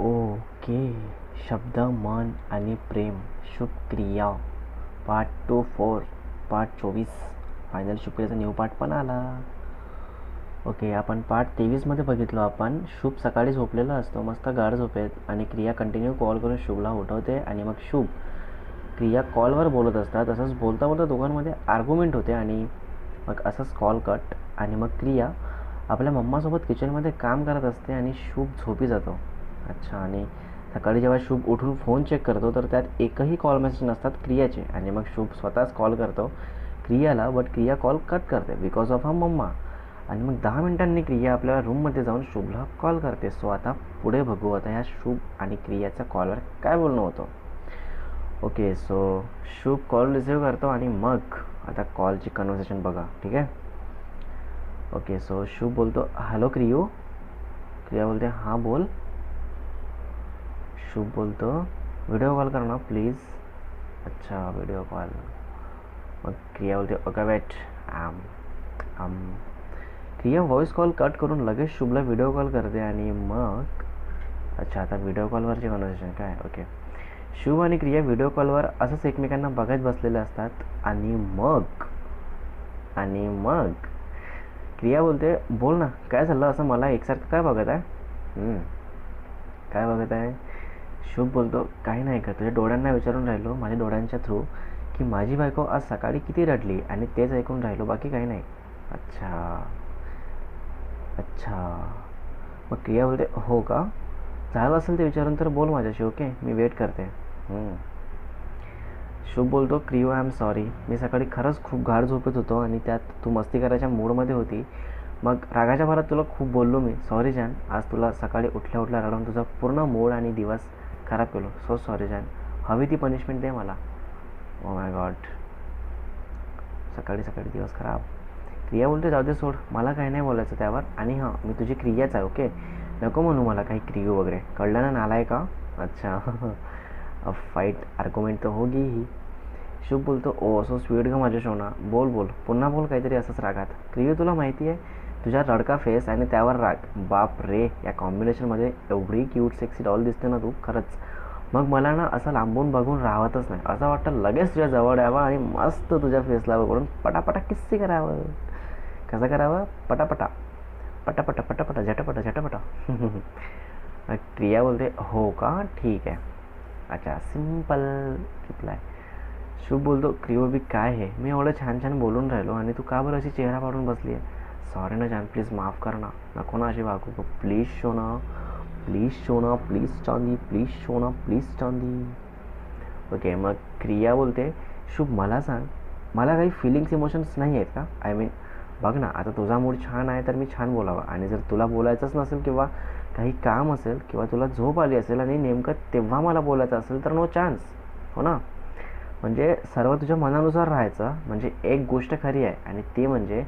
Okay. शब्द मन आणि प्रेम. Shubh Kriya part two four. Part चोवीस. फायनल शुक्रियाचा न्यू पार्ट पण आला. ओके आपण पार्ट तेवीसमध्ये बघितलो आपण. शुभ सकाळी झोपलेला असतो. मस्त गाढ झोपेत. आणि क्रिया कंटिन्यू कॉल करून शुभला उठवते. आणि मग शुभ क्रिया कॉलवर बोलत असतात. तसंच बोलता बोलता दोघांमध्ये आर्ग्युमेंट होते. आणि मग असंच कॉल कट आणि मग क्रिया आपल्या मम्मासोबत किचनमध्ये काम करत असते. आणि शुभ झोपी जातो. अच्छा आणि सकाळी जेव्हा शुभ उठून फोन चेक करतो तर त्यात एकही कॉल मेसेज नसतात क्रियाचे. आणि मग शुभ स्वतःच कॉल करतो. क्रियाला बट क्रिया कॉल कट करते बिकॉज ऑफ अ मम्मा आणि मग दहा मिनिटांनी क्रिया आपल्या रूममध्ये जाऊन शुभला कॉल करते. सो आता पुढे बघू आता ह्या शुभ आणि क्रियाच्या कॉलवर काय बोलणं होतं. Okay so Shubh call receive करतो आणि मग आता कॉलची कन्व्हर्सेशन बघा ठीक आहे? ओके सो शुभ बोलतो हॅलो क्रियू क्रिया बोलते हां बोल. शुभ बोलतो व्हिडिओ कॉल कर ना प्लीज अच्छा व्हिडिओ कॉल मग क्रिया बोलते ओके वेट आम आम क्रिया व्हॉइस कॉल कट करून लगेच शुभला व्हिडिओ कॉल करते आणि मग अच्छा आता व्हिडिओ कॉलवरचे कॉन्व्हर्सेशन काय? ओके शुभ आणि क्रिया व्हिडिओ कॉलवर असंच एकमेकांना बघत बसलेले असतात आणि मग आणि मग क्रिया बोलते बोल ना काय झालं? असं मला एकसारखं काय बघत आहे? काय बघत आहे? शुभ बोलतो. काही नाही का? तुझ्या डोळ्यांना विचारून राहिलो माझ्या डोळ्यांच्या थ्रू की माझी बायको आज सकाळी किती रडली आणि तेच ऐकून राहिलो बाकी काही नाही. अच्छा. अच्छा. मग क्रिया बोलते हो का? झालं असेल ते विचारून तर बोल माझ्याशी ओके? मी वेट करते. शुभ बोलतो क्रियो आय एम सॉरी मी सकाळी खरंच खूप गाढ झोपेत होतो आणि त्यात तू मस्ती करायच्या मूडमध्ये होती. मग रागाच्या भरात तुला खूप बोललो मी. सॉरी जान आज तुला सकाळी उठल्या उठल्या रडून तुझा पूर्ण मूड आणि दिवस खराब केलो. सो सॉरी जान हवी ती पनिशमेंट दे मला. ओ माय गॉड सकाळी सकाळी दिवस खराब. क्रिया बोलते जाऊ दे सोड. मला काही नाही बोलायचं त्यावर. आणि हां मी तुझी क्रियाच आहे ओके नको म्हणू मला काही क्रियो वगैरे. कळलं ना नालाय का अच्छा. फाईट आर्ग्युमेंट तर होगी ही. शुभ बोलतो. ओ असो स्वीट ग माझ्या शोना. बोल बोल. पुन्हा बोल काहीतरी असंच रागात. क्रियू तुला माहिती आहे? तुझ्या रडका फेस आणि त्यावर राग. बाप रे या कॉम्बिनेशनमध्ये एवढी क्यूट सेक्सी डॉल दिसते ना तू? खरंच. मग मला ना असं लांबून बघून राहतच नाही. असं वाटतं लगेच तुझ्या जवळ यावं आणि मस्त तुझ्या फेसला बघून पटापटा किस्से करावं. कसं करावं? पटापटा. पटापटा पटापटा झटापटा झटापटा. क्रिया बोलते हो का? ठीक आहे. अच्छा सिंपल रिप्लाय शुभ बोलतो क्रिओबी काय आहे मी एवढं छान छान बोलून राहिलो आणि तू का बरं अशी चेहरा पाडून बसली आहे सॉरी ना जॅम प्लीज माफ कर ना नको ना अशी वागू प्लीज शो ना प्लीज शो ना प्लीज चांदी प्लीज शो ना प्लीज चांदी। ओके मग क्रिया बोलते शुभ मला सांग मला काही फिलिंग्स इमोशन्स नाही आहेत का? आय मीन बघ ना आता तुझा मूड छान आहे तर मी छान बोलावा. आणि जर तुला बोलायचंच नसेल किंवा काही काम असेल किंवा तुला झोप आली असेल आणि नेमकं तेव्हा मला बोलायचं असेल तर नो चान्स हो ना? म्हणजे सर्व तुझ्या मनानुसार राहायचं म्हणजे एक गोष्ट खरी आहे. आणि ती म्हणजे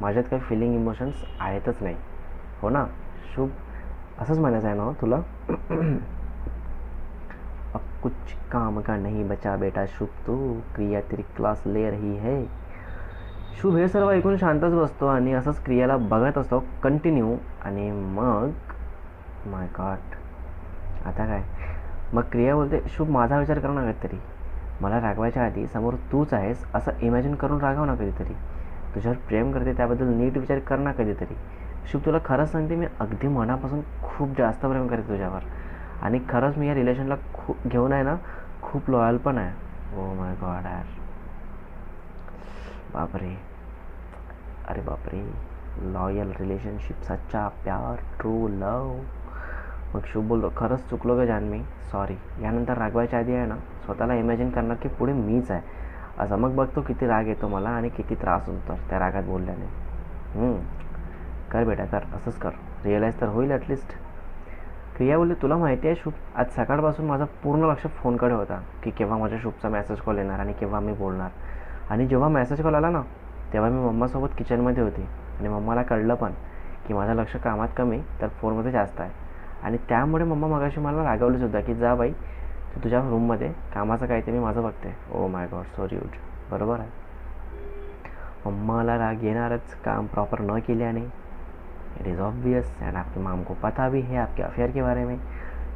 माझ्यात काही फिलिंग इमोशन्स आहेतच नाही. हो ना? शुभ. असंच म्हणायचं आहे ना हो तुला? अब कुछ काम का नहीं बचा बेटा शुभ तू. क्रिया तरी क्लास ले रही है. शुभ हे सर्व ऐकून शांतच बसतो आणि असंच क्रियाला बघत असतो. कंटिन्यू आणि मग माय गॉड आता काय? मग क्रिया बोलते शुभ माझा विचार कर ना कधीतरी. मला रागवायच्या आधी समोर तूच आहेस असं इमॅजिन करून रागव ना कधीतरी. तुझ्यावर प्रेम करते त्याबद्दल नीट विचार कर ना कधीतरी. शुभ तुला खरंच सांगते मी अगदी मनापासून खूप जास्त प्रेम करते तुझ्यावर. आणि खरंच मी या रिलेशनला खूप घेऊन आहे ना खूप लॉयल पण आहे. ओ माय गॉड यार. बापरे. अरे बापरे. लॉयल रिलेशनशिप सच्चा प्यार ट्रू लव मग शुभ बोललो खरंच चुकलो का जान मी सॉरी यानंतर रागवायच्या आधी आहे ना स्वतःला इमॅजिन करणार की पुढे मीच आहे. असं मग बघतो किती राग येतो मला आणि किती त्रास होतो. त्या रागात बोलल्याने कर बेटा कर असंच कर. रिअलाईज तर होईल ॲटलिस्ट क्रिया बोलली तुला माहिती आहे शुभ आज सकाळपासून माझा पूर्ण लक्ष फोनकडे होता की केव्हा माझ्या शुभचा मेसेज कॉल येणार आणि केव्हा मी बोलणार. आणि जेव्हा मेसेज कॉल आला ना तेव्हा मी मम्मासोबत किचनमध्ये होती. आणि मम्माला कळलं पण की माझं लक्ष कामात कमी तर फोनमध्ये जास्त आहे. आणि त्यामुळे मम्मा मगाशी मला रागवली सुद्धा की जा बाई तू तुझ्या रूममध्ये कामाचं काय ते मी माझं बघते. ओ माय गॉड सो यूज बरोबर आहे? मम्माला राग येणारच काम प्रॉपर न केल्याने इट इज़ ऑब्वियस अँड आपकी माम को पता भी है आपके अफेयर के बारे में.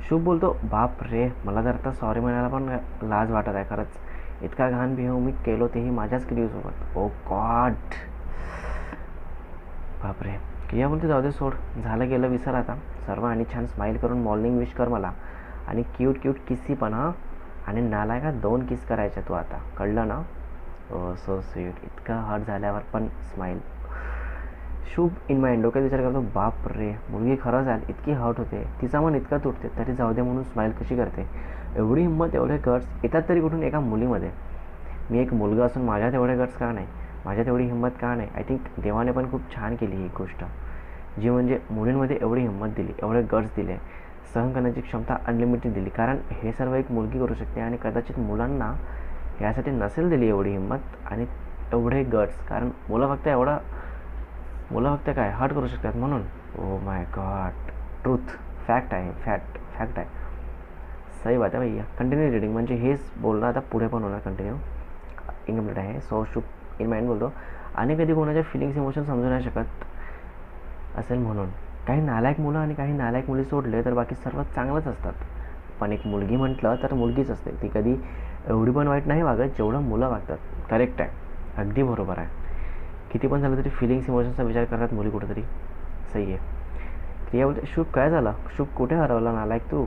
शुभ बोलतो बाप रे मला जर आता सॉरी म्हणायला पण लाज वाटत आहे खरंच. इतका घाण बिहेव मी केलो तेही माझ्याच क्रियूसोबत ओ oh गॉड बापरे क्रिया बोलते जाऊ दे सोड. झालं गेलं विसर आता. सर्व आणि छान स्माईल करून मॉर्निंग विश कर मला. आणि क्यूट क्यूट किस्सी पण हां. आणि नालाय का दोन किस करायच्या तू आता. कळलं ना? ओ सो स्वीट इतका हर्ट झाल्यावर पण स्माईल शुभ इन माइंड डोक्यात विचार करतो बाप रे मुलगी खरंच आहे इतकी हर्ट होते. तिचा मन इतका तुटते तरी जाऊ दे म्हणून स्माईल कशी करते? एवढी हिंमत एवढे गट्स येतात तरी कुठून एका मुलीमध्ये? मी एक मुलगा असून माझ्यात एवढे गट्स का नाही? माझ्यात एवढी हिंमत का नाही? आय थिंक देवाने पण खूप छान केली ही गोष्ट. जी म्हणजे मुलींमध्ये एवढी हिंमत दिली एवढे गट्स दिले. सहन करण्याची क्षमता अनलिमिटेड दिली. कारण हे सर्व एक मुलगी करू शकते आणि कदाचित मुलांना यासाठी नसेल दिली एवढी हिंमत आणि एवढे गट्स कारण मुलं फक्त एवढं मुलं फक्त काय? हर्ट करू शकतात म्हणून. Oh my god truth fact आहे. फॅक्ट फॅक्ट आहे. सही बात आहे भैया. कंटिन्यू रिडिंग म्हणजे हेच बोलणं आता पुढे पण होणार कंटिन्यू इनकम्प्लीट आहे. सो शुभ इन माइंड बोलतो. आणि कधी कोणाच्या फिलिंग्स इमोशन समजू नाही शकत असेल म्हणून. काही नालायक मुलं आणि काही नालायक मुली सोडले तर बाकी सर्व चांगलंच असतात. पण एक मुलगी म्हटलं तर मुलगीच असते. ती कधी एवढी पण वाईट नाही वागत जेवढं मुलं वागतात. करेक्ट आहे. अगदी बरोबर आहे. किती पण झालं तरी फिलिंग्स इमोशन्सचा विचार करतात मुली कुठेतरी. सही आहे. क्रिया बोलते शुभ काय झालं? शुभ कुठे हरवला नालायक तू?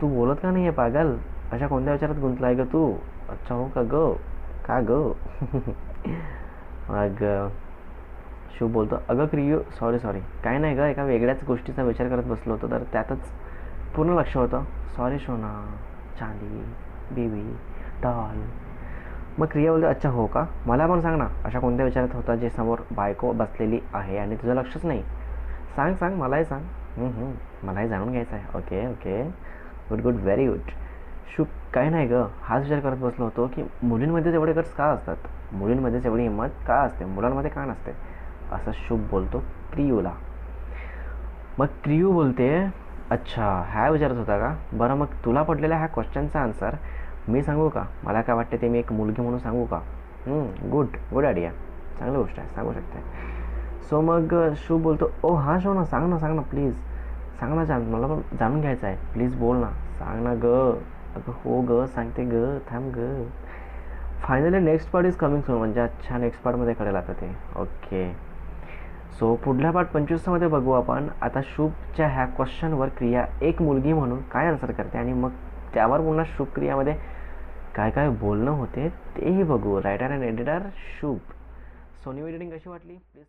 तू बोलत का नाही आहे पागल? अशा कोणत्या विचारात गुंतला आहे ग तू? अच्छा हो का ग? का ग? मग शुभ बोलतो अगं क्रियो सॉरी सॉरी काय नाही गं एका वेगळ्याच गोष्टीचा विचार करत बसलो होतो तर त्यातच पूर्ण लक्ष होतं. सॉरी शोना चांदी बेबी डॉल मग क्रिया बोलते अच्छा हो का? मला पण सांग ना अशा कोणत्या विचारात होता जे समोर बायको बसलेली आहे आणि तुझं लक्षच नाही? सांग सांग मलाही सांग. मलाही जाणून घ्यायचं आहे. Okay okay. Good good very good. Shoe काय नाही गं. हाच विचार करत बसलो होतो की मुलींमध्येच एवढे गट्स का असतात? मुलींमध्येच एवढी हिंमत का असते? मुलांमध्ये का नसते? असं शुभ बोलतो क्रियूला मग क्रियू बोलते अच्छा ह्या विचारत होता का? बरं मग तुला पडलेल्या ह्या क्वेश्चनचा आन्सर मी सांगू का? मला काय वाटते ते मी एक मुलगी म्हणून सांगू का? गुड गुड आयडिया चांगली गोष्ट आहे सांगू शकते. सो मग शुभ बोलतो ओ हां शो ना सांग ना सांग ना प्लीज सांग ना जाण मला पण जाणून घ्यायचं आहे. प्लीज बोल ना. सांग ना ग. अगं हो ग सांगते ग थांब ग. Finally next part is coming soon म्हणजे अच्छा नेक्स्ट पार्टमध्ये कळेल आता ते. ओके सो पुढल्या पाठ पंचवीसमध्ये बघू आपण. आता शुभच्या ह्या क्वेश्चनवर क्रिया एक मुलगी म्हणून काय आन्सर करते आणि मग त्यावर पुन्हा शुभ क्रियामध्ये काय काय बोलणं होते तेही बघू. Writer and editor Shubh. Soni editing कशी वाटली? प्लीज